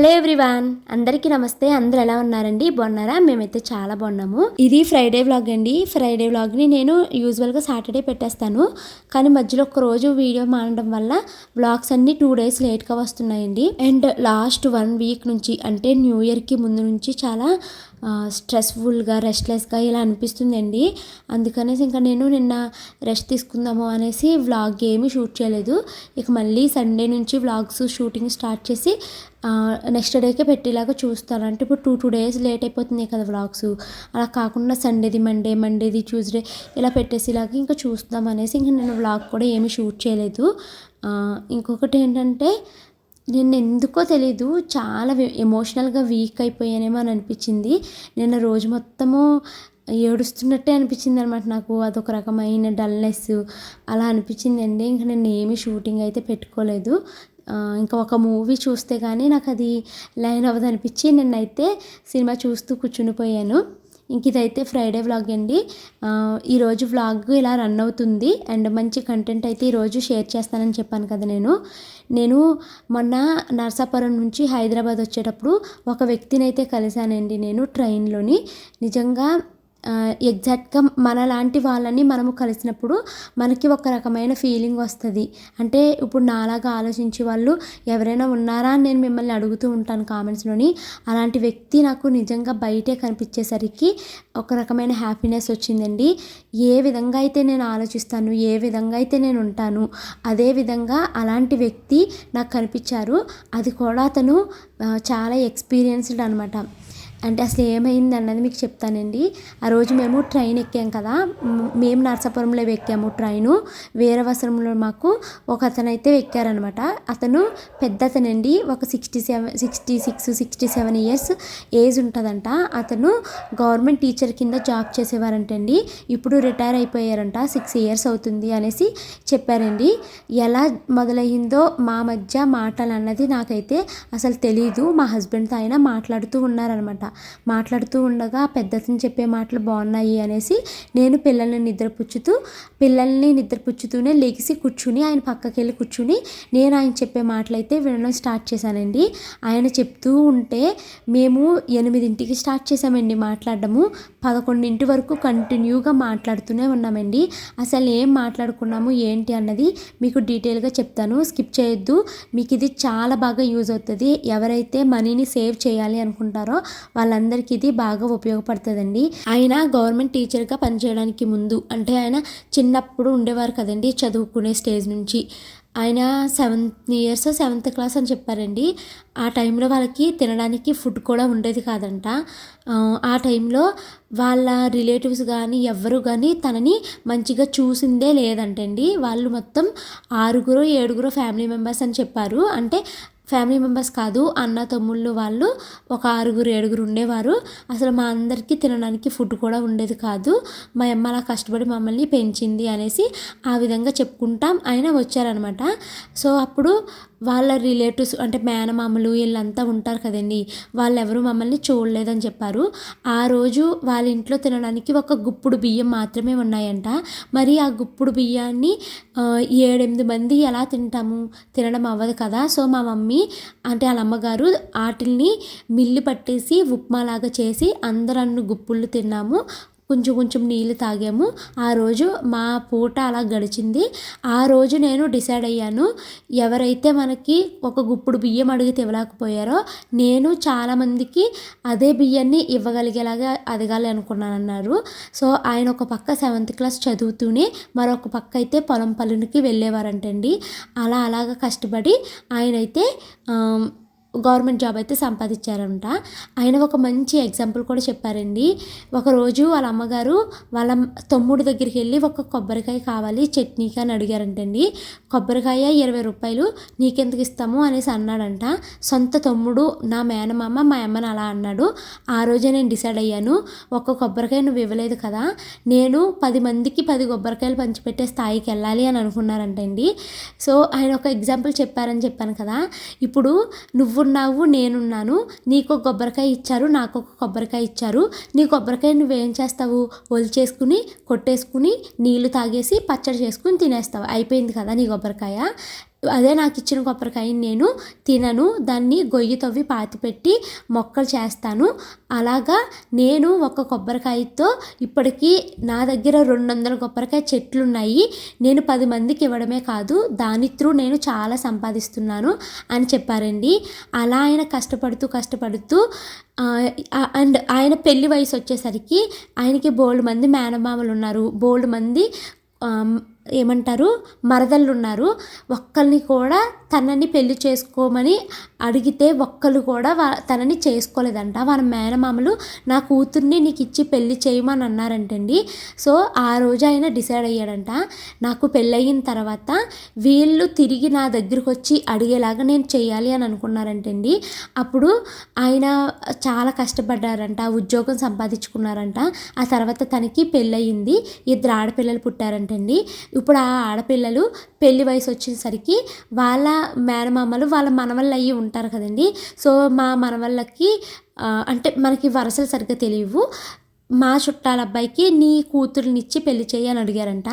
Hello everyone అందరికీ నమస్తే. అందరు ఎలా ఉన్నారండి? బాగున్నారా? మేమైతే చాలా బాగున్నాము. ఇది ఫ్రైడే వ్లాగ్ అండి. ఫ్రైడే వ్లాగ్ని నేను యూజువల్గా సాటర్డే పెట్టేస్తాను. కానీ మధ్యలో ఒక రోజు వీడియో మానడం వల్ల వ్లాగ్స్ అన్నీ టూ డేస్ లేట్గా వస్తున్నాయండి. అండ్ లాస్ట్ వన్ వీక్ నుంచి అంటే న్యూ ఇయర్కి ముందు నుంచి చాలా స్ట్రెస్ఫుల్గా రెస్ట్లెస్గా ఇలా అనిపిస్తుందండి. అందుకనేసి ఇంకా నేను నిన్న రెస్ట్ తీసుకుందాము అనేసి వ్లాగ్ ఏమీ షూట్ చేయలేదు. ఇక మళ్ళీ సండే నుంచి వ్లాగ్స్ షూటింగ్ స్టార్ట్ చేసి నెక్స్ట్ డేకే పెట్టేలాగా చూస్తాను. అంటే ఇప్పుడు టూ టూ డేస్ లేట్ అయిపోతున్నాయి కదా వ్లాగ్స్ అలా కాకుండా సండేది మండే మండేది ట్యూస్డే ఇలా పెట్టేసేలాగా ఇంకా చూస్తాం అనేసి ఇంకా నేను వ్లాగ్ కూడా ఏమీ షూట్ చేయలేదు. ఇంకొకటి ఏంటంటే నేను ఎందుకో తెలీదు చాలా ఎమోషనల్గా వీక్ అయిపోయానేమో అని అనిపించింది. నిన్న రోజు మొత్తము ఏడుస్తున్నట్టే అనిపించింది అనమాట నాకు. అదొక రకమైన డల్నెస్ అలా అనిపించింది అండి ఇంకా నేను ఏమీ షూటింగ్ అయితే పెట్టుకోలేదు. ఇంకా ఒక మూవీ చూస్తే కానీ నాకు అది లైన్ అవ్వదు అనిపించి నిన్నైతే సినిమా చూస్తూ కూర్చునిపోయాను. ఇంక ఇదైతే ఫ్రైడే వ్లాగ్ అండి. ఈరోజు వ్లాగ్ ఇలా రన్ అవుతుంది. అండ్ మంచి కంటెంట్ అయితే ఈరోజు షేర్ చేస్తానని చెప్పాను కదా నేను. నేను మొన్న నర్సాపురం నుంచి హైదరాబాద్ వచ్చేటప్పుడు ఒక వ్యక్తిని అయితే కలిశానండి నేను ట్రైన్లోని నిజంగా ఎగ్జాక్ట్గా మనలాంటి వాళ్ళని మనము కలిసినప్పుడు మనకి ఒక రకమైన ఫీలింగ్ వస్తుంది. అంటే ఇప్పుడు నాలాగా ఆలోచించే వాళ్ళు ఎవరైనా ఉన్నారా అని నేను మిమ్మల్ని అడుగుతూ ఉంటాను కామెంట్స్లోని అలాంటి వ్యక్తి నాకు నిజంగా బయటే కనిపించేసరికి ఒక రకమైన హ్యాపీనెస్ వచ్చిందండి. ఏ విధంగా అయితే నేను ఆలోచిస్తాను ఏ విధంగా అయితే నేను ఉంటాను అదే విధంగా అలాంటి వ్యక్తి నాకు కనిపించారు అది కూడా అతను చాలా ఎక్స్పీరియన్స్డ్ అనమాట. అంటే అసలు ఏమైంది అన్నది మీకు చెప్తానండి. ఆ రోజు మేము ట్రైన్ ఎక్కాం కదా. మేము నర్సాపురంలో ఎక్కాము ట్రైను. వీరవసరంలో మాకు ఒక అతను అయితే ఎక్కారనమాట. అతను పెద్ద అతనండి ఒక sixty seven sixty six sixty seven years age ఉంటుందంట. అతను గవర్నమెంట్ టీచర్ కింద జాబ్ చేసేవారంటండి. ఇప్పుడు రిటైర్ అయిపోయారంట. సిక్స్ ఇయర్స్ అవుతుంది అనేసి చెప్పారండి. ఎలా మొదలయ్యిందో మా మధ్య మాటలు అన్నది నాకైతే అసలు తెలీదు. మా హస్బెండ్తో ఆయన మాట్లాడుతూ ఉన్నారనమాట. మాట్లాడుతూ ఉండగా పెద్దతను చెప్పే మాటలు బాగున్నాయి అనేసి నేను పిల్లల్ని నిద్రపుచ్చుతూ పిల్లల్ని నిద్రపుచ్చుతూనే లెగిసి కూర్చుని ఆయన పక్కకి వెళ్ళి కూర్చుని నేను ఆయన చెప్పే మాటలు అయితే వినడం స్టార్ట్ చేశానండి. ఆయన చెప్తూ ఉంటే మేము ఎనిమిదింటికి స్టార్ట్ చేశామండి మాట్లాడడము. పదకొండింటి వరకు కంటిన్యూగా మాట్లాడుతూనే ఉన్నామండి. అసలు ఏం మాట్లాడుకున్నాము ఏంటి అన్నది మీకు డీటెయిల్గా చెప్తాను. స్కిప్ చేయొద్దు. మీకు ఇది చాలా బాగా యూజ్ అవుతుంది. ఎవరైతే మనీని సేవ్ చేయాలి అనుకుంటారో వాళ్ళందరికీ ఇది బాగా ఉపయోగపడుతుందండి. ఆయన గవర్నమెంట్ టీచర్గా పనిచేయడానికి ముందు అంటే ఆయన చిన్నప్పుడు ఉండేవారు కదండి చదువుకునే స్టేజ్ నుంచి. ఆయన సెవెంత్ ఇయర్స్ సెవెంత్ క్లాస్ అని చెప్పారండి. ఆ టైంలో వాళ్ళకి తినడానికి ఫుడ్ కూడా ఉండేది కాదంట. ఆ టైంలో వాళ్ళ రిలేటివ్స్ కానీ ఎవ్వరు కానీ తనని మంచిగా చూసిందే లేదంటండి. వాళ్ళు మొత్తం ఆరుగురు ఏడుగురు ఫ్యామిలీ మెంబర్స్ అని చెప్పారు. అంటే ఫ్యామిలీ మెంబర్స్ కాదు అన్న తమ్ముళ్ళు వాళ్ళు ఒక ఆరుగురు ఏడుగురు ఉండేవారు. అసలు మా అందరికీ తినడానికి ఫుడ్ కూడా ఉండేది కాదు. మా అమ్మ అలా కష్టపడి మమ్మల్ని పెంచింది అనేసి ఆ విధంగా చెప్పుకుంటాం. ఆయన వచ్చారనమాట. సో అప్పుడు వాళ్ళ రిలేటివ్స్ అంటే మేనమామలు వీళ్ళంతా ఉంటారు కదండి. వాళ్ళు మమ్మల్ని చూడలేదని చెప్పారు. ఆ రోజు వాళ్ళ ఇంట్లో తినడానికి ఒక గుప్పుడు బియ్యం మాత్రమే ఉన్నాయంట. మరి ఆ గుప్పుడు బియ్యాన్ని ఏడెనిమిది మంది ఎలా తింటాము? తినడం అవ్వదు కదా. సో మా మమ్మీ అంటే వాళ్ళ అమ్మగారు వాటిల్ని మిల్లి పట్టేసి ఉప్మాలాగా చేసి అందరన్ను గుప్పుళ్ళు తిన్నాము. కొంచెం కొంచెం నీళ్ళు తాగాము. ఆ రోజు మా పూట అలా గడిచింది. ఆ రోజు నేను డిసైడ్ అయ్యాను. ఎవరైతే మనకి ఒక గుప్పుడు బియ్యం అడిగితే ఇవ్వలేకపోయారో నేను చాలామందికి అదే బియ్యాన్ని ఇవ్వగలిగేలాగా అడగాలి అనుకున్నాను అన్నారు సో ఆయన ఒక పక్క సెవెంత్ క్లాస్ చదువుతూనే మరొక పక్క అయితే పొలం పల్లెనికి వెళ్ళేవారంటండి. అలా అలాగా కష్టపడి ఆయన అయితే గవర్నమెంట్ జాబ్ అయితే సంపాదించారంట. ఆయన ఒక మంచి ఎగ్జాంపుల్ కూడా చెప్పారండి. ఒకరోజు వాళ్ళ అమ్మగారు వాళ్ళ తమ్ముడు దగ్గరికి వెళ్ళి ఒక కొబ్బరికాయ కావాలి చట్నీకి అని అడిగారంటండి. కొబ్బరికాయ ఇరవై రూపాయలు నీకెందుకు ఇస్తాము? అనేసి అన్నాడంట. సొంత తమ్ముడు నా మేనమామ మా అమ్మని అలా అన్నాడు. ఆ రోజే నేను డిసైడ్ అయ్యాను. ఒక కొబ్బరికాయ నువ్వు ఇవ్వలేదు కదా. నేను పది మందికి పది కొబ్బరికాయలు పంచిపెట్టే స్థాయికి వెళ్ళాలి అని అనుకున్నారంటండి. సో ఆయన ఒక ఎగ్జాంపుల్ చెప్పారని చెప్పాను కదా. ఇప్పుడు నువ్వు నువ్వున్నావు నేనున్నాను. నీకు ఒక కొబ్బరికాయ ఇచ్చారు నాకు ఒక కొబ్బరికాయ ఇచ్చారు. నీ కొబ్బరికాయ నువ్వేం చేస్తావు? ఒలిచేసుకుని కొట్టేసుకుని నీళ్ళు తాగేసి పచ్చడి చేసుకుని తినేస్తావు. అయిపోయింది కదా నీ కొబ్బరికాయ? అదే నాకు ఇచ్చిన కొబ్బరికాయని నేను తినను. దాన్ని గొయ్యి తవ్వి పాతిపెట్టి మొక్కలు చేస్తాను. అలాగా నేను ఒక కొబ్బరికాయతో ఇప్పటికీ నా దగ్గర రెండు వందల కొబ్బరికాయ చెట్లు ఉన్నాయి నేను పది మందికి ఇవ్వడమే కాదు దాని త్రూ నేను చాలా సంపాదిస్తున్నాను అని చెప్పారండి. అలా ఆయన కష్టపడుతూ కష్టపడుతూ అండ్ ఆయన పెళ్ళి వయసు వచ్చేసరికి ఆయనకి బోల్డ్ మంది మేనమామలు ఉన్నారు బోల్డ్ మంది ఏమంటారు? మరదళ్ళు ఉన్నారు ఒక్కరిని కూడా తనని పెళ్ళి చేసుకోమని అడిగితే ఒక్కరు కూడా తనని చేసుకోలేదంట. వాళ్ళ మేనమామలు నా కూతుర్ని నీకు ఇచ్చి పెళ్ళి చేయమని అన్నారంటండి. సో ఆ రోజు ఆయన డిసైడ్ అయ్యాడంట. నాకు పెళ్ళయిన తర్వాత వీళ్ళు తిరిగి నా దగ్గరికి వచ్చి అడిగేలాగా నేను చేయాలి అని అనుకున్నారంటండి. అప్పుడు ఆయన చాలా కష్టపడ్డారంట. ఉద్యోగం సంపాదించుకున్నారంట. ఆ తర్వాత తనకి పెళ్ళయింది. ఇద్దరు ఆడపిల్లలు పుట్టారంటండి. ఇప్పుడు ఆ ఆడపిల్లలు పెళ్ళి వయసు వచ్చేసరికి వాళ్ళ మేనమామలు వాళ్ళ మనవళ్ళు అయ్యి ఉంటారు కదండి. సో మా మనవళ్ళకి అంటే మనకి వరసలు సరిగ్గా తెలియవు. మా చుట్టాల అబ్బాయికి నీ కూతురునిచ్చి పెళ్ళి చేయని అడిగారంట.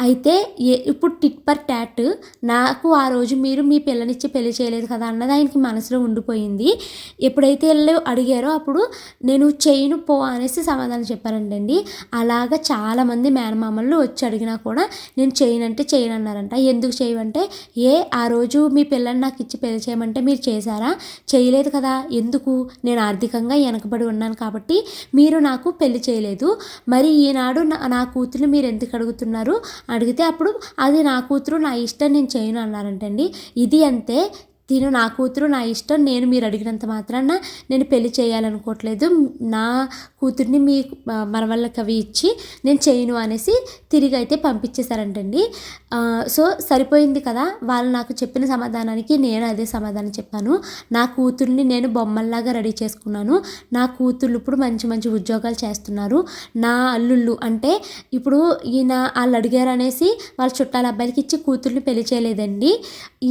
అయితే ఏ ఇప్పుడు టిట్ పర్ ట్యాట్ నాకు ఆ రోజు మీరు మీ పిల్లనిచ్చి పెళ్ళి చేయలేదు కదా అన్నది ఆయనకి మనసులో ఉండిపోయింది. ఎప్పుడైతే వెళ్ళి అడిగారో అప్పుడు నేను చేయను పో అనేసి సమాధానం చెప్పారంటండి. అలాగ చాలామంది మేనమామలు వచ్చి అడిగినా కూడా నేను చేయనంటే చేయను అన్నారంట ఎందుకు చేయమంటే ఏ ఆ రోజు మీ పిల్లని నాకు ఇచ్చి పెళ్ళి చేయమంటే మీరు చేశారా? చేయలేదు కదా. ఎందుకు? నేను ఆర్థికంగా వెనకబడి ఉన్నాను కాబట్టి మీరు నాకు పెళ్ళి పెళ్ళి చేయలేదు. మరి ఈనాడు నా కూతురు మీరు ఎందుకు అడుగుతున్నారు? అడిగితే అప్పుడు అది నా కూతురు నా ఇష్టం నేను చేయను అన్నారంటండి. ఇది అంతే. తిను నా కూతురు నా ఇష్టం నేను మీరు అడిగినంత మాత్రాన నేను పెళ్ళి చేయాలనుకోవట్లేదు. నా కూతుర్ని మీ మన కవి అవి ఇచ్చి నేను చేయను అనేసి తిరిగి అయితే పంపించేశారంటండి. సో సరిపోయింది కదా వాళ్ళు నాకు చెప్పిన సమాధానానికి నేను అదే సమాధానం చెప్పాను. నా కూతుర్ని నేను బొమ్మల్లాగా రెడీ చేసుకున్నాను. నా కూతుర్లు ఇప్పుడు మంచి మంచి ఉద్యోగాలు చేస్తున్నారు. నా అల్లుళ్ళు అంటే ఇప్పుడు ఈయన వాళ్ళు అడిగారు అనేసి వాళ్ళ చుట్టాల అబ్బాయిలకి ఇచ్చి కూతుర్ని పెళ్ళి చేయలేదండి.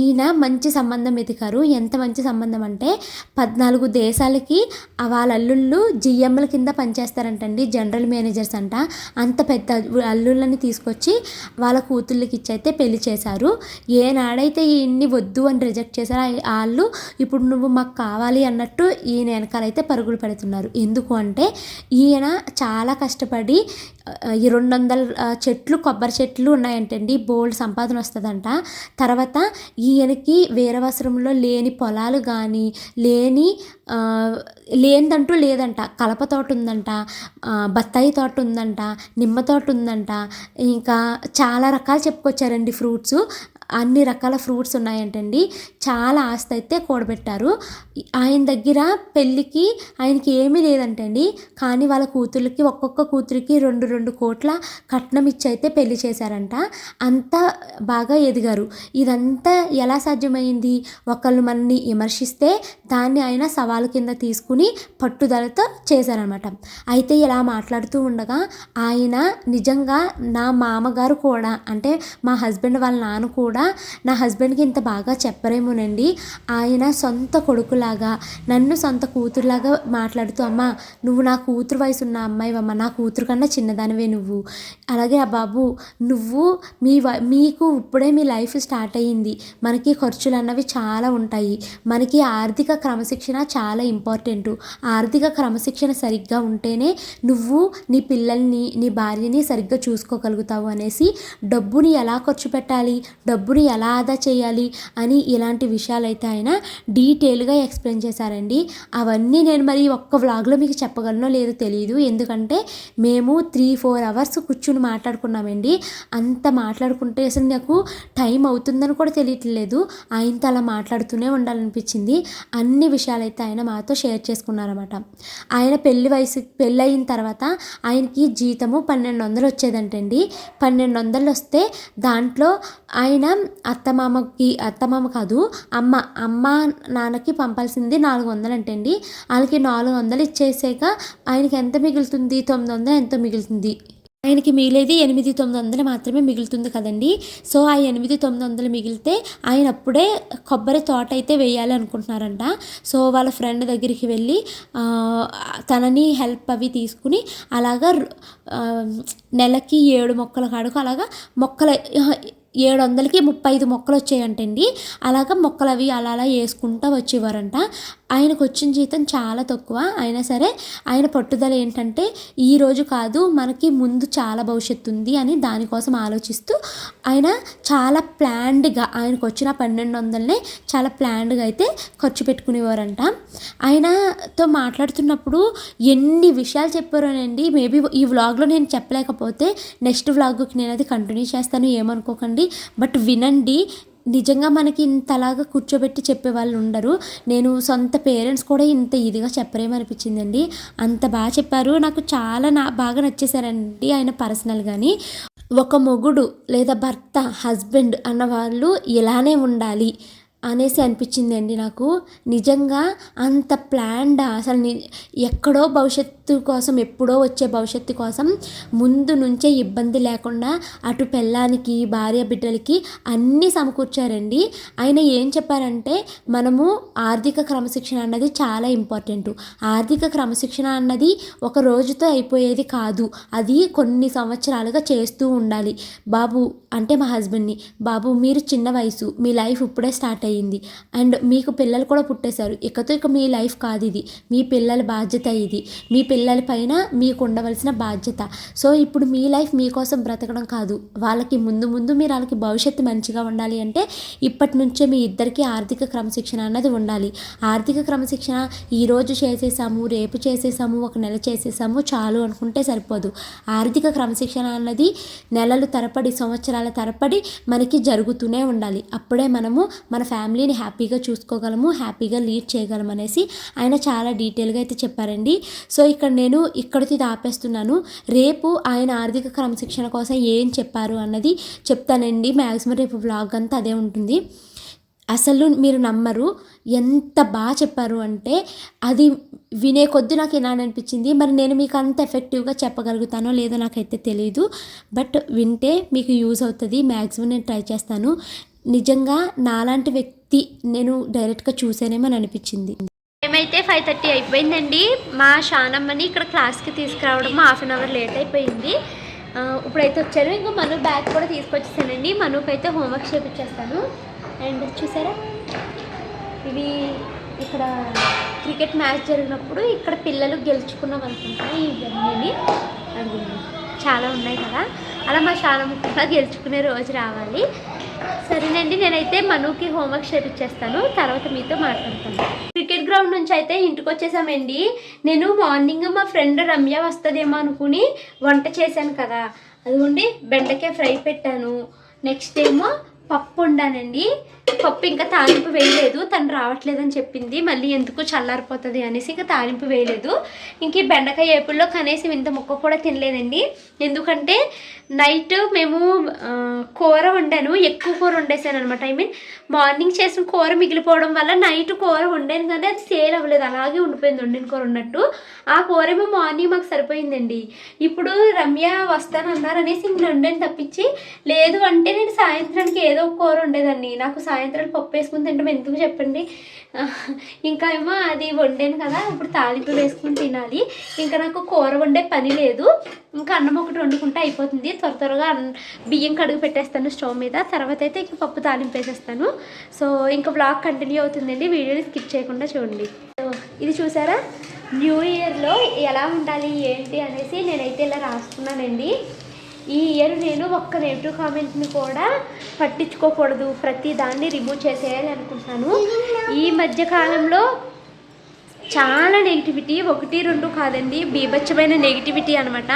ఈయన మంచి సంబంధం వెతికారు ఎంత మంచి సంబంధం అంటే పద్నాలుగు దేశాలకి వాళ్ళ అల్లుళ్ళు జిఎంల కింద పనిచేస్తారంటండి జనరల్ మేనేజర్స్ అంట. అంత పెద్ద అల్లుళ్ళని తీసుకొచ్చి వాళ్ళ కూతుళ్ళకి ఇచ్చైతే పెళ్ళి చేశారు. ఏనాడైతే ఈయన్ని వద్దు అని రిజెక్ట్ చేశారో వాళ్ళు ఇప్పుడు నువ్వు మాకు కావాలి అన్నట్టు ఈయన వెనకాలైతే పరుగులు పెడుతున్నారు. ఎందుకు అంటే ఈయన చాలా కష్టపడి ఈ రెండు వందల చెట్లు కొబ్బరి చెట్లు ఉన్నాయంటండి. బోల్డ్ సంపాదన వస్తుందంట. తర్వాత ఈయనకి వీరవసరంలో లేని పొలాలు కానీ లేని లేనిదంటూ లేదంట. కలప తోట ఉందంట బత్తాయి తోట ఉందంట నిమ్మ తోట ఉందంట ఇంకా చాలా రకాలు చెప్పుకొచ్చారండి ఫ్రూట్స్. అన్ని రకాల ఫ్రూట్స్ ఉన్నాయంటండి. చాలా ఆస్తి అయితే కూడబెట్టారు. ఆయన దగ్గర పెళ్ళికి ఆయనకి ఏమీ లేదంటండి. కానీ వాళ్ళ కూతుర్లకి ఒక్కొక్క కూతురికి రెండు రెండు కోట్ల కట్నం ఇచ్చి అయితే పెళ్ళి చేశారంట. అంత బాగా ఎదిగారు. ఇదంతా ఎలా సాధ్యమైంది? ఒకళ్ళు మనని విమర్శిస్తే దాన్ని ఆయన సవాలు కింద తీసుకుని పట్టుదలతో చేశారనమాట అయితే ఇలా మాట్లాడుతూ ఉండగా ఆయన నిజంగా నా మామగారు కూడా అంటే మా హస్బెండ్ వాళ్ళ నాన్న కూడా కూడా నా హస్బెండ్కి ఇంత బాగా చెప్పరేమోనండి. ఆయన సొంత కొడుకులాగా నన్ను సొంత కూతురులాగా మాట్లాడుతూ అమ్మ నువ్వు నా కూతురు వయసు ఉన్న అమ్మాయి అమ్మ నా కూతురు కన్నా చిన్నదానివే నువ్వు. అలాగే ఆ బాబు నువ్వు మీ మీకు ఇప్పుడే మీ లైఫ్ స్టార్ట్ అయ్యింది. మనకి ఖర్చులు అన్నవి చాలా ఉంటాయి. మనకి ఆర్థిక క్రమశిక్షణ చాలా ఇంపార్టెంట్. ఆర్థిక క్రమశిక్షణ సరిగ్గా ఉంటేనే నువ్వు నీ పిల్లల్ని నీ భార్యని సరిగ్గా చూసుకోగలుగుతావు అనేసి డబ్బుని ఎలా ఖర్చు పెట్టాలి? డబ్బు డబ్బుని ఎలా ఆదా చేయాలి అని ఇలాంటి విషయాలు అయితే ఆయన డీటెయిల్గా ఎక్స్ప్లెయిన్ చేశారండి. అవన్నీ నేను మరి ఒక్క వ్లాగ్లో మీకు చెప్పగలనో లేదో తెలియదు ఎందుకంటే మేము త్రీ ఫోర్ అవర్స్ కూర్చుని మాట్లాడుకున్నామండి. అంత మాట్లాడుకుంటే అసలు నాకు టైం అవుతుందని కూడా తెలియట్లేదు. ఆయనతో అలా మాట్లాడుతూనే ఉండాలనిపించింది. అన్ని విషయాలు అయితే ఆయన మాతో షేర్ చేసుకున్నారన్నమాట. ఆయన పెళ్ళి వయసు పెళ్ళి అయిన తర్వాత ఆయనకి జీతము పన్నెండు వందలు వచ్చేదంటండి పన్నెండు వందలు వస్తే దాంట్లో ఆయన అత్తమామకి అత్తమామ కాదు అమ్మ అమ్మ నాన్నకి పంపాల్సింది నాలుగు వందలు అంటండి వాళ్ళకి నాలుగు వందలు ఇచ్చేసాక ఆయనకి ఎంత మిగులుతుంది? తొమ్మిది వందలు ఎంత మిగులుతుంది? ఆయనకి మిగిలేది ఎనిమిది తొమ్మిది వందలు మాత్రమే మిగులుతుంది కదండి. సో ఆ ఎనిమిది తొమ్మిది వందలు మిగిలితే ఆయన అప్పుడే కొబ్బరి తోట అయితే వేయాలి అనుకుంటున్నారంట సో వాళ్ళ ఫ్రెండ్ దగ్గరికి వెళ్ళి తనని హెల్ప్ అవి తీసుకుని అలాగా నెలకి ఏడు మొక్కల కాడుకు అలాగా మొక్కలు ఏడు వందలకి ముప్పై ఐదు మొక్కలు వచ్చాయంటండి అలాగ మొక్కలు అవి అలా అలా వేసుకుంటూ వచ్చేవారంట. ఆయనకు వచ్చిన జీతం చాలా తక్కువ. అయినా సరే ఆయన పట్టుదల ఏంటంటే ఈ రోజు కాదు మనకి ముందు చాలా భవిష్యత్తు ఉంది అని దానికోసం ఆలోచిస్తూ ఆయన చాలా ప్లాన్డ్గా ఆయనకు వచ్చిన పన్నెండు వందలనే చాలా ప్లాన్డ్గా అయితే ఖర్చు పెట్టుకునేవారంట. ఆయనతో మాట్లాడుతున్నప్పుడు ఎన్ని విషయాలు చెప్పారోనండి. మేబీ ఈ వ్లాగ్లో నేను చెప్పలేకపోతే నెక్స్ట్ వ్లాగ్కి నేను అది కంటిన్యూ చేస్తాను ఏమనుకోకండి. బట్ వినండి నిజంగా మనకి ఇంతలాగా కూర్చోబెట్టి చెప్పే వాళ్ళు ఉండరు. నేను సొంత పేరెంట్స్ కూడా ఇంత ఇదిగా చెప్పరేమనిపించిందండి అంత బాగా చెప్పారు. నాకు చాలా నా బాగా నచ్చేసారండి ఆయన పర్సనల్ కానీ ఒక మొగుడు లేదా భర్త హస్బెండ్ అన్న వాళ్ళు ఇలానే ఉండాలి. అనేసి అనిపించిందండి నాకు. నిజంగా అంత ప్లాన్డ్ అసలు ఎక్కడో భవిష్యత్తు కోసం ఎప్పుడో వచ్చే భవిష్యత్తు కోసం ముందు నుంచే ఇబ్బంది లేకుండా అటు పెళ్ళానికి భార్య బిడ్డలకి అన్నీ సమకూర్చారండి. ఆయన ఏం చెప్పారంటే మనము ఆర్థిక క్రమశిక్షణ అన్నది చాలా ఇంపార్టెంట్ ఆర్థిక క్రమశిక్షణ అన్నది ఒక రోజుతో అయిపోయేది కాదు. అది కొన్ని సంవత్సరాలుగా చేస్తూ ఉండాలి. బాబు అంటే మా హస్బెండ్ని బాబు మీరు చిన్న వయసు మీ లైఫ్ ఇప్పుడే స్టార్ట్ అయ్యింది అండ్ మీకు పిల్లలు కూడా పుట్టేశారు. ఇకతో ఇక మీ లైఫ్ కాదు ఇది. మీ పిల్లల బాధ్యత ఇది. మీ పిల్లల పైన మీకు ఉండవలసిన బాధ్యత. సో ఇప్పుడు మీ లైఫ్ మీకోసం బ్రతకడం కాదు. వాళ్ళకి ముందు ముందు మీరు వాళ్ళకి భవిష్యత్తు మంచిగా ఉండాలి అంటే ఇప్పటి నుంచే మీ ఇద్దరికి ఆర్థిక క్రమశిక్షణ అన్నది ఉండాలి. ఆర్థిక క్రమశిక్షణ ఈరోజు చేసేసాము రేపు చేసేసాము ఒక నెల చేసేసాము చాలు అనుకుంటే సరిపోదు. ఆర్థిక క్రమశిక్షణ అన్నది నెలలు తరపడి సంవత్సరాల తరపడి మనకి జరుగుతూనే ఉండాలి. అప్పుడే మనము మన ఫ్యామిలీని హ్యాపీగా చూసుకోగలము హ్యాపీగా లీడ్ చేయగలం అనేసి ఆయన చాలా డీటెయిల్గా అయితే చెప్పారండి. సో ఇక్కడ నేను ఇక్కడితో ఇది ఆపేస్తున్నాను. రేపు ఆయన ఆర్థిక క్రమశిక్షణ కోసం ఏం చెప్పారు అన్నది చెప్తానండి. మ్యాక్సిమం రేపు వ్లాగ్ అంతా అదే ఉంటుంది. అసలు మీరు నమ్మరు ఎంత బాగా చెప్పారు అంటే అది వినే కొద్ది నాకు ఎలా అనిపించింది. మరి నేను మీకు అంత ఎఫెక్టివ్గా చెప్పగలుగుతానో లేదో నాకైతే తెలియదు బట్ వింటే మీకు యూజ్ అవుతుంది. మ్యాక్సిమం నేను ట్రై చేస్తాను. నిజంగా నాలాంటి వ్యక్తి నేను డైరెక్ట్గా చూసానేమని అనిపించింది. ఏమైతే ఫైవ్ థర్టీ అయిపోయిందండి మా షానమ్మని ఇక్కడ క్లాస్కి తీసుకురావడం హాఫ్ అన్ అవర్ లేట్ అయిపోయింది. ఇప్పుడైతే వచ్చాను ఇంకా మను బ్యాగ్ కూడా తీసుకొచ్చేసానండి. మనుకు అయితే హోంవర్క్ చేపించేస్తాను. అండ్ చూసారా? ఇవి ఇక్కడ క్రికెట్ మ్యాచ్ జరిగినప్పుడు ఇక్కడ పిల్లలు గెలుచుకున్నాం అనుకుంటున్నాను ఇవన్నీ అడిగింది చాలా ఉన్నాయి కదా. అలా మా షానమ్మ కూడా గెలుచుకునే రోజు రావాలి. సరేనండి నేనైతే మనుకి హోంవర్క్ ఇచ్చేస్తాను తర్వాత మీతో మాట్లాడతాను. క్రికెట్ గ్రౌండ్ నుంచి అయితే ఇంటికి వచ్చేసామండి. నేను మార్నింగ్ మా ఫ్రెండ్ రమ్య వస్తుందేమో అనుకుని వంట చేశాను కదా. అదిగోండి బెండకాయ ఫ్రై పెట్టాను. నెక్స్ట్ ఏమో పప్పు వండానండి పప్పు ఇంకా తాలింపు వేయలేదు. తను రావట్లేదని చెప్పింది. మళ్ళీ ఎందుకు చల్లారిపోతుంది అనేసి ఇంకా తాలింపు వేయలేదు. ఇంక ఈ బెండకాయ ఏపుల్లో కనీసం ఇంత ముక్క కూడా తినలేదండి. ఎందుకంటే నైట్ మేము కూర వండాను. ఎక్కువ కూర వండేసాను అనమాట ఐ మీన్ మార్నింగ్ చేసిన కూర మిగిలిపోవడం వల్ల నైట్ కూర వండాను కానీ అది సేల్ అవ్వలేదు. అలాగే ఉండిపోయింది వండిన కూర ఉన్నట్టు. ఆ కూర ఏమో మార్నింగ్ మాకు సరిపోయిందండి. ఇప్పుడు రమ్య వస్తానన్నారు అనేసి ఇంక వండాను తప్పించి లేదు అంటే నేను సాయంత్రానికి ఏదో ఒక కూర ఉండేదాన్ని నాకు సాయంత్రం పప్పు వేసుకుని తింటాం ఎందుకు చెప్పండి? ఇంకా ఏమో అది వండాను కదా ఇప్పుడు తాలింపు వేసుకుని తినాలి. ఇంకా నాకు కూర వండే పని లేదు. ఇంకా అన్నం ఒకటి వండుకుంటే అయిపోతుంది. త్వర త్వరగా బియ్యం కడుగు పెట్టేస్తాను స్టవ్ మీద. తర్వాత అయితే ఇంకా పప్పు తాలింపు వేసేస్తాను. సో ఇంకా బ్లాగ్ కంటిన్యూ అవుతుందండి. వీడియోని స్కిప్ చేయకుండా చూడండి. సో ఇది చూసారా? న్యూ ఇయర్లో ఎలా ఉండాలి ఏంటి అనేసి నేనైతే ఇలా రాసుకున్నానండి. ఈ ఇయర్ నేను ఒక్క నెగిటివ్ కామెంట్ని కూడా పట్టించుకోకూడదు. ప్రతి దాన్ని రిమూవ్ చేసేయాలి అనుకుంటున్నాను. ఈ మధ్య కాలంలో చాలా నెగిటివిటీ ఒకటి రెండు కాదండి బీభత్సమైన నెగిటివిటీ అనమాట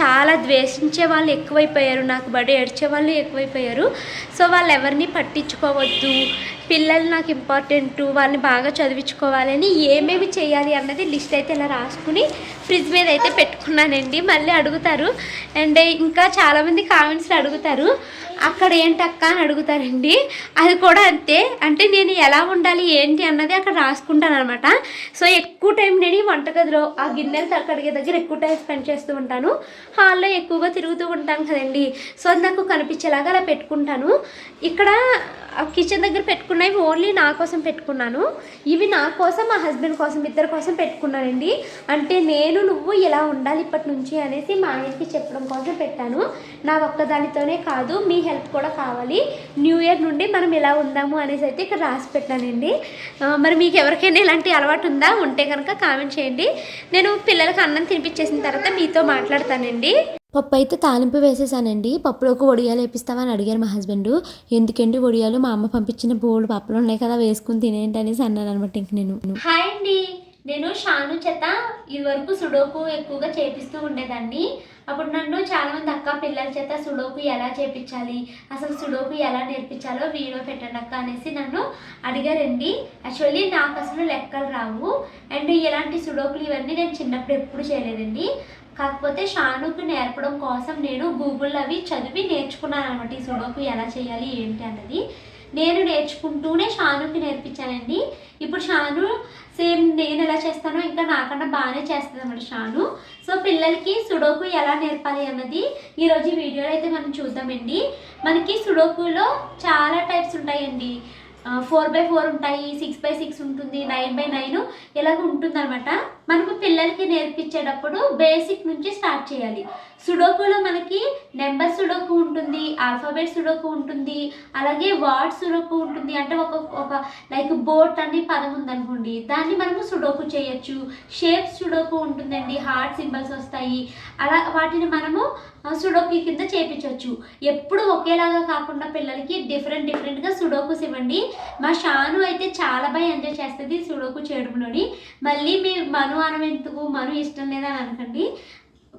చాలా ద్వేషించే వాళ్ళు ఎక్కువైపోయారు నాకు బడి ఏడ్చే వాళ్ళు ఎక్కువైపోయారు. సో వాళ్ళు ఎవరిని పట్టించుకోవద్దు పిల్లలు నాకు ఇంపార్టెంట్ వాళ్ళని బాగా చదివించుకోవాలని ఏమేమి చేయాలి అన్నది లిస్ట్ అయితే ఇలా రాసుకుని ఫ్రిడ్జ్ మీద అయితే పెట్టుకున్నానండి. మళ్ళీ అడుగుతారు. అండ్ ఇంకా చాలామంది కామెంట్స్లో అడుగుతారు అక్కడ ఏంటక్క? అని అడుగుతారండి. అది కూడా అంతే. అంటే నేను ఎలా ఉండాలి ఏంటి అన్నది అక్కడ రాసుకుంటాను అనమాట సో ఎక్కువ టైం నేను ఈ వంటగదిలో ఆ గిన్నెలు త- కడిగే దగ్గర ఎక్కువ టైం స్పెండ్ చేస్తూ ఉంటాను. హాల్లో ఎక్కువగా తిరుగుతూ ఉంటాం కదండి. సో అది నాకు కనిపించేలాగా అలా పెట్టుకుంటాను. ఇక్కడ కిచెన్ దగ్గర పెట్టుకున్నవి ఓన్లీ నా కోసం పెట్టుకున్నాను. ఇవి నా కోసం మా హస్బెండ్ కోసం ఇద్దరి కోసం పెట్టుకున్నానండి. అంటే నేను నువ్వు ఇలా ఉండాలి ఇప్పటి నుంచి అనేసి మా ఆయనకి చెప్పడం కోసం పెట్టాను. నా ఒక్కదానితోనే కాదు మీ హెల్ప్ కూడా కావాలి. న్యూ ఇయర్ నుండి మనం ఇలా ఉందాము అనేసి అయితే ఇక్కడ రాసి పెట్టానండి. మరి మీకు ఎవరికైనా ఇలాంటి అలవాటు ఉందా? ఉంటే కనుక కామెంట్ చేయండి. నేను పిల్లలకి అన్నం తినిపించేసిన తర్వాత మీతో మాట్లాడతానండి. పప్పు అయితే తాలింపు వేసేసానండి. పప్పులోకి వడియాలు వేపిస్తామని అడిగారు మా హస్బెండ్. ఎందుకండి వడియాలు? మా అమ్మ పంపించిన బోల్డ్ పప్పులు ఉన్నాయి కదా వేసుకుని తినేంటి అనేసి అన్నాను అనమాట ఇంక నేను. హాయ్ అండి. నేను షాను చేత ఇదివరకు సుడోకు ఎక్కువగా చేపిస్తూ ఉండేదాన్ని. అప్పుడు నన్ను చాలా మంది అక్క పిల్లల చేత సుడోకు ఎలా చేపించాలి? అసలు సుడోకు ఎలా నేర్పించాలో వీడియో పెట్టండి అక్క అనేసి నన్ను అడిగారండి. యాక్చువల్లీ నాకు అసలు లెక్కలు రావు. అండ్ ఇలాంటి సుడోకులు ఇవన్నీ నేను చిన్నప్పుడు ఎప్పుడు చేయలేదండి. కాకపోతే షానుకు నేర్పడం కోసం నేను గూగుల్లో అవి చదివి నేర్చుకున్నాను అనమాట ఈ సుడోకు ఎలా చేయాలి ఏంటి అన్నది. నేను నేర్చుకుంటూనే షానుకి నేర్పించానండి. ఇప్పుడు షాను సేమ్ నేను ఎలా చేస్తానో ఇంకా నాకన్నా బాగానే చేస్తుంది అనమాట షాను. సో పిల్లలకి సుడోకు ఎలా నేర్పాలి అన్నది ఈరోజు వీడియోలో అయితే మనం చూద్దామండి. మనకి సుడోకులో చాలా టైప్స్ ఉంటాయండి. ఫోర్ బై ఫోర్ ఉంటాయి సిక్స్ బై సిక్స్ ఉంటుంది నైన్ బై నైన్ ఇలాగ ఉంటుంది మనకు పిల్లలకి నేర్పించేటప్పుడు బేసిక్ నుంచి స్టార్ట్ చేయాలి. సుడోకులో మనకి నెంబర్ సుడోకు ఉంటుంది ఆల్ఫాబెట్ సుడోకు ఉంటుంది అలాగే వర్డ్ సుడోకు ఉంటుంది. అంటే ఒక ఒక లైక్ బోట్ అని పదం ఉందనుకోండి దాన్ని మనము సుడోకు చేయొచ్చు. షేప్స్ సుడోకు ఉంటుందండి హార్ట్ సింబల్స్ వస్తాయి. అలా వాటిని మనము సుడోకు కింద చేపించవచ్చు ఎప్పుడు ఒకేలాగా కాకుండా పిల్లలకి డిఫరెంట్ డిఫరెంట్గా సుడోకుస్ ఇవ్వండి. మా షాను అయితే చాలా బాగా ఎంజాయ్ చేస్తుంది సుడోకు చేయడంలోని. మళ్ళీ మీరు మను మనం ఎందుకు? మను ఇష్టం లేదా అనుకోండి అనకండి.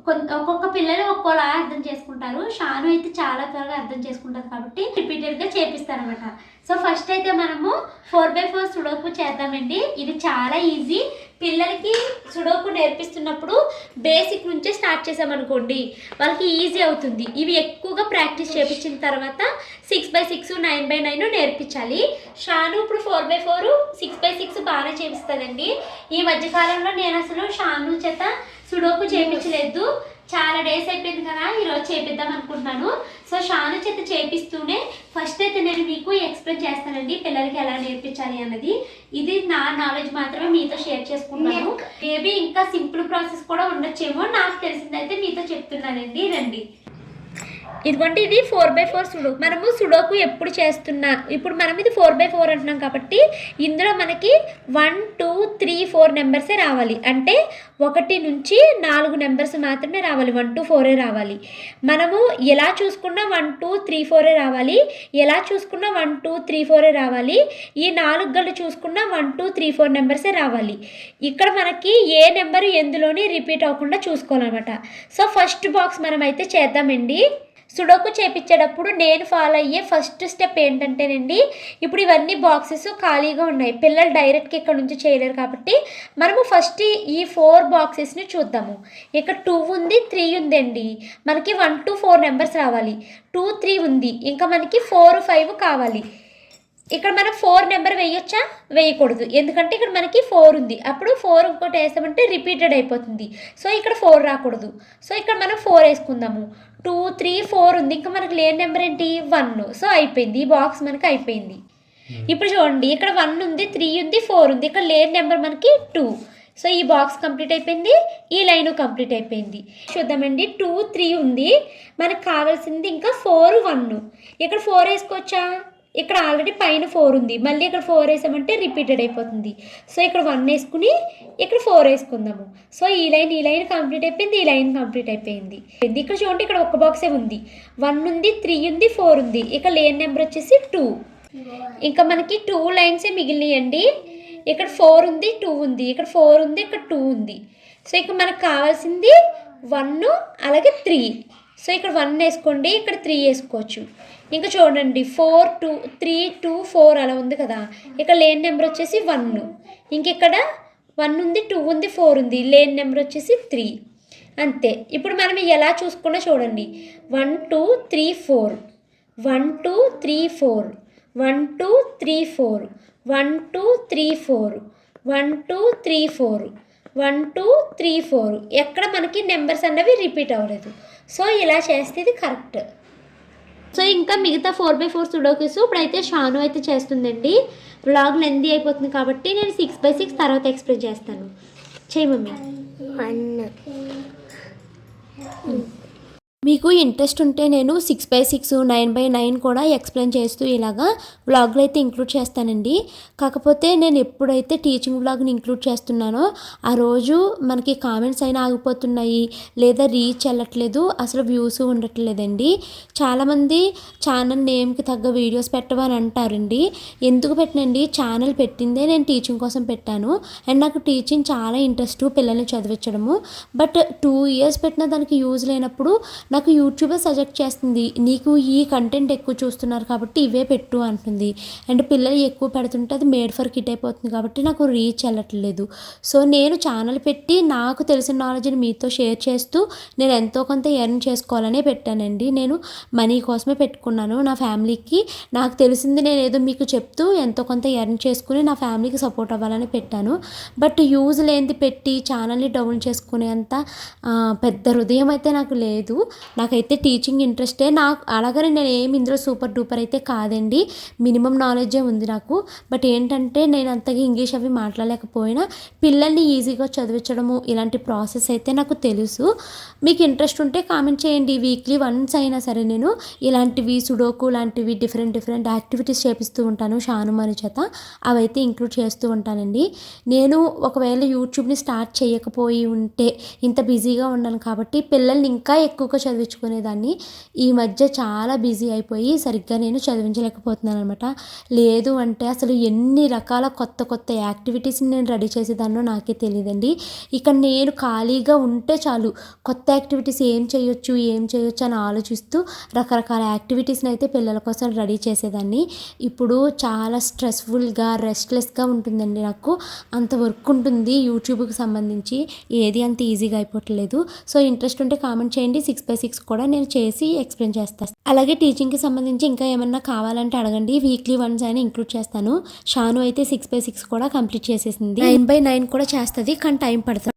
కొంత ఒక్కొక్క పిల్లలు ఒక్కోలా అర్థం చేసుకుంటారు. షాను అయితే చాలా త్వరగా అర్థం చేసుకుంటారు కాబట్టి రిపీటెడ్గా చేపిస్తారనమాట సో ఫస్ట్ అయితే మనము ఫోర్ బై ఫోర్ సుడోకు చేద్దామండి. ఇది చాలా ఈజీ. పిల్లలకి సుడోకు నేర్పిస్తున్నప్పుడు బేసిక్ నుంచే స్టార్ట్ చేసామనుకోండి వాళ్ళకి ఈజీ అవుతుంది. ఇవి ఎక్కువగా ప్రాక్టీస్ చేపించిన తర్వాత six by six nine by nine నేర్పించాలి. షాను ఇప్పుడు four by four six by six బాగానే చేపిస్తుందండి. ఈ మధ్యకాలంలో నేను అసలు షాను చేత సుడోకు చేపించలేదు. చాలా డేస్ అయిపోయింది కదా ఈరోజు చేపిద్దాం అనుకుంటున్నాను. సో షాను చేత చేపిస్తూనే ఫస్ట్ అయితే నేను మీకు ఎక్స్ప్లెయిన్ చేస్తానండి పిల్లలకి ఎలా నేర్పించాలి అన్నది. ఇది నా నాలెడ్జ్ మాత్రమే మీతో షేర్ చేసుకుంటున్నాను. మేబీ ఇంకా సింపుల్ ప్రాసెస్ కూడా ఉండొచ్చేమో నాకు తెలిసిందైతే మీతో చెప్తున్నానండి. రండి. ఇదిగోండి ఇది ఫోర్ బై ఫోర్ సుడో మనము సుడోకు ఎప్పుడు చేస్తున్నా ఇప్పుడు మనం ఇది ఫోర్ బై ఫోర్ అంటున్నాం కాబట్టి ఇందులో మనకి వన్ టూ త్రీ ఫోర్ నెంబర్సే రావాలి. అంటే ఒకటి నుంచి నాలుగు నెంబర్స్ మాత్రమే రావాలి. వన్ టూ ఫోరే రావాలి. మనము ఎలా చూసుకున్నా వన్ టూ త్రీ ఫోరే రావాలి. ఎలా చూసుకున్నా వన్ టూ త్రీ ఫోరే రావాలి. ఈ నాలుగు గళ్ళు చూసుకున్నా వన్ టూ త్రీ ఫోర్ నెంబర్సే రావాలి. ఇక్కడ మనకి ఏ నెంబర్ ఎందులోని రిపీట్ అవ్వకుండా చూసుకోవాలన్నమాట. సో ఫస్ట్ బాక్స్ మనం అయితే చేద్దామండి. సుడోకు చేపించేటప్పుడు నేను ఫాలో అయ్యే ఫస్ట్ స్టెప్ ఏంటంటేనండి ఇప్పుడు ఇవన్నీ బాక్సెస్ ఖాళీగా ఉన్నాయి. పిల్లలు డైరెక్ట్గా ఇక్కడ నుంచి చేయలేరు కాబట్టి మనము ఫస్ట్ ఈ ఫోర్ బాక్సెస్ని చూద్దాము. ఇక్కడ టూ ఉంది త్రీ ఉందండి. మనకి వన్ టు ఫోర్ నెంబర్స్ రావాలి. టూ త్రీ ఉంది. ఇంకా మనకి ఫోర్ ఫైవ్ కావాలి. ఇక్కడ మనం ఫోర్ నెంబర్ వేయొచ్చా? వేయకూడదు. ఎందుకంటే ఇక్కడ మనకి ఫోర్ ఉంది. అప్పుడు ఫోర్ ఇంకోటి వేస్తామంటే రిపీటెడ్ అయిపోతుంది. సో ఇక్కడ ఫోర్ రాకూడదు. సో ఇక్కడ మనం ఫోర్ వేసుకుందాము. టూ త్రీ ఫోర్ ఉంది. ఇంకా మనకి లేని నెంబర్ ఏంటి? వన్. సో అయిపోయింది. ఈ బాక్స్ మనకి అయిపోయింది. ఇప్పుడు చూడండి. ఇక్కడ వన్ ఉంది త్రీ ఉంది ఫోర్ ఉంది. ఇక్కడ లేని నెంబర్ మనకి టూ. సో ఈ బాక్స్ కంప్లీట్ అయిపోయింది. ఈ లైన్ కంప్లీట్ అయిపోయింది. చూద్దామండి. టూ త్రీ ఉంది. మనకు కావాల్సింది ఇంకా ఫోర్ వన్. ఇక్కడ ఫోర్ వేసుకోవచ్చా? ఇక్కడ ఆల్రెడీ పైన ఫోర్ ఉంది. మళ్ళీ ఇక్కడ ఫోర్ వేసామంటే రిపీటెడ్ అయిపోతుంది. సో ఇక్కడ వన్ వేసుకుని ఇక్కడ ఫోర్ వేసుకుందాము. సో ఈ లైన్ ఈ లైన్ కంప్లీట్ అయిపోయింది ఈ లైన్ కంప్లీట్ అయిపోయింది. ఇక్కడ చూడండి ఇక్కడ ఒక బాక్సే ఉంది. వన్ ఉంది త్రీ ఉంది ఫోర్ ఉంది. ఇక్కడ లేన్ నెంబర్ వచ్చేసి టూ ఇంకా మనకి టూ లైన్సే మిగిలినాయండి. ఇక్కడ ఫోర్ ఉంది టూ ఉంది. ఇక్కడ ఫోర్ ఉంది ఇక్కడ టూ ఉంది. సో ఇక్కడ మనకు కావాల్సింది వన్ అలాగే త్రీ సో ఇక్కడ వన్ వేసుకోండి ఇక్కడ త్రీ వేసుకోవచ్చు. ఇంకా చూడండి four two three two four అలా ఉంది కదా. ఇక్కడ లేని నెంబర్ వచ్చేసి వన్ ఇంకెక్కడ వన్ ఉంది టూ ఉంది ఫోర్ ఉంది. లేని నెంబర్ వచ్చేసి త్రీ అంతే. ఇప్పుడు మనం ఎలా చూసుకున్నా చూడండి. One two three four one two three four one two three four one two three four one two three four one two three four ఎక్కడ మనకి నెంబర్స్ అన్నవి రిపీట్ అవ్వలేదు. సో ఇలా చేస్తే ఇది కరెక్ట్ సో ఇంకా మిగతా ఫోర్ బై ఫోర్ సుడోకిస్ ఇప్పుడైతే షాను అయితే చేస్తుందండి. వ్లాగ్ లెందీ అయిపోతుంది కాబట్టి నేను సిక్స్ బై సిక్స్ తర్వాత ఎక్స్ప్లెయిన్ చేస్తాను. చేయి మమ్మీ. మీకు ఇంట్రెస్ట్ ఉంటే నేను six by six nine by nine కూడా ఎక్స్ప్లెయిన్ చేస్తూ ఇలాగా వ్లాగ్లు అయితే ఇంక్లూడ్ చేస్తానండి. కాకపోతే నేను ఎప్పుడైతే టీచింగ్ వ్లాగ్ని ఇంక్లూడ్ చేస్తున్నానో ఆ రోజు మనకి కామెంట్స్ అయినా ఆగిపోతున్నాయి లేదా రీచ్ వెళ్ళట్లేదు అసలు వ్యూస్ ఉండట్లేదండి. చాలామంది ఛానల్ నేమ్కి తగ్గ వీడియోస్ పెట్టవని అంటారండి. ఎందుకు పెట్టినండి? ఛానల్ పెట్టిందే నేను టీచింగ్ కోసం పెట్టాను. అండ్ నాకు టీచింగ్ చాలా ఇంట్రెస్ట్ పిల్లల్ని చదివించడము. బట్ టూ ఇయర్స్ పెట్టిన దానికి యూజ్ లేనప్పుడు నాకు యూట్యూబే సజెక్ట్ చేస్తుంది నీకు ఈ కంటెంట్ ఎక్కువ చూస్తున్నారు కాబట్టి ఇవే పెట్టు అంటుంది. అండ్ పిల్లలు ఎక్కువ పెడుతుంటే అది మేడ్ ఫర్ కిట్ అయిపోతుంది కాబట్టి నాకు రీచ్ వెళ్ళట్లేదు. సో నేను ఛానల్ పెట్టి నాకు తెలిసిన నాలెడ్జ్ని మీతో షేర్ చేస్తూ నేను ఎంతో కొంత ఎర్న్ చేసుకోవాలనే పెట్టానండి. నేను మనీ కోసమే పెట్టుకున్నాను నా ఫ్యామిలీకి నాకు తెలిసింది నేను ఏదో మీకు చెప్తూ ఎంతో కొంత ఎర్న్ చేసుకుని నా ఫ్యామిలీకి సపోర్ట్ అవ్వాలని పెట్టాను. బట్ యూజ్ లేనిది పెట్టి ఛానల్ని డౌన్ చేసుకునేంత అంత పెద్ద హృదయం అయితే నాకు లేదు. నాకైతే టీచింగ్ ఇంట్రెస్టే నాకు అలాగని నేను ఏమి ఇందులో సూపర్ డూపర్ అయితే కాదండి. మినిమం నాలెడ్జే ఉంది నాకు. బట్ ఏంటంటే నేను అంతగా ఇంగ్లీష్ అవి మాట్లాడలేకపోయినా పిల్లల్ని ఈజీగా చదివించడము ఇలాంటి ప్రాసెస్ అయితే నాకు తెలుసు. మీకు ఇంట్రెస్ట్ ఉంటే కామెంట్ చేయండి. వీక్లీ వన్స్ అయినా సరే నేను ఇలాంటివి సుడోకు లాంటివి డిఫరెంట్ డిఫరెంట్ యాక్టివిటీస్ చేపిస్తూ ఉంటాను షానుమాని చేత. అవైతే ఇంక్లూడ్ చేస్తూ ఉంటానండి. నేను ఒకవేళ యూట్యూబ్ని స్టార్ట్ చేయకపోయి ఉంటే ఇంత బిజీగా ఉన్నాను కాబట్టి పిల్లల్ని ఇంకా ఎక్కువగా చదివించుకునేదాన్ని. ఈ మధ్య చాలా బిజీ అయిపోయి సరిగ్గా నేను చదివించలేకపోతున్నాను అనమాట లేదు అంటే అసలు ఎన్ని రకాల కొత్త కొత్త యాక్టివిటీస్ని నేను రెడీ చేసేదాన్నో నాకే తెలియదండి. ఇక నేను ఖాళీగా ఉంటే చాలు కొత్త యాక్టివిటీస్ ఏం చేయొచ్చు ఏం చేయొచ్చు అని ఆలోచిస్తూ రకరకాల యాక్టివిటీస్ని అయితే పిల్లల కోసం రెడీ చేసేదాన్ని. ఇప్పుడు చాలా స్ట్రెస్ఫుల్గా రెస్ట్లెస్గా ఉంటుందండి నాకు. అంత వర్క్ ఉంటుంది యూట్యూబ్కి సంబంధించి. ఏది అంత ఈజీగా అయిపోవట్లేదు. సో ఇంట్రెస్ట్ ఉంటే కామెంట్ చేయండి. సిక్స్ బై సిక్స్ కూడా నేను చేసి ఎక్స్ప్లెయిన్ చేస్తాను. అలాగే టీచింగ్కి సంబంధించి ఇంకా ఏమన్నా కావాలంటే అడగండి. వీక్లీ వన్స్ అయినా ఇంక్లూడ్ చేస్తాను. షాను అయితే సిక్స్ బై సిక్స్ కూడా కంప్లీట్ చేసేసింది. నైన్ బై నైన్ కూడా చేస్తుంది కానీ టైం పడుతుంది.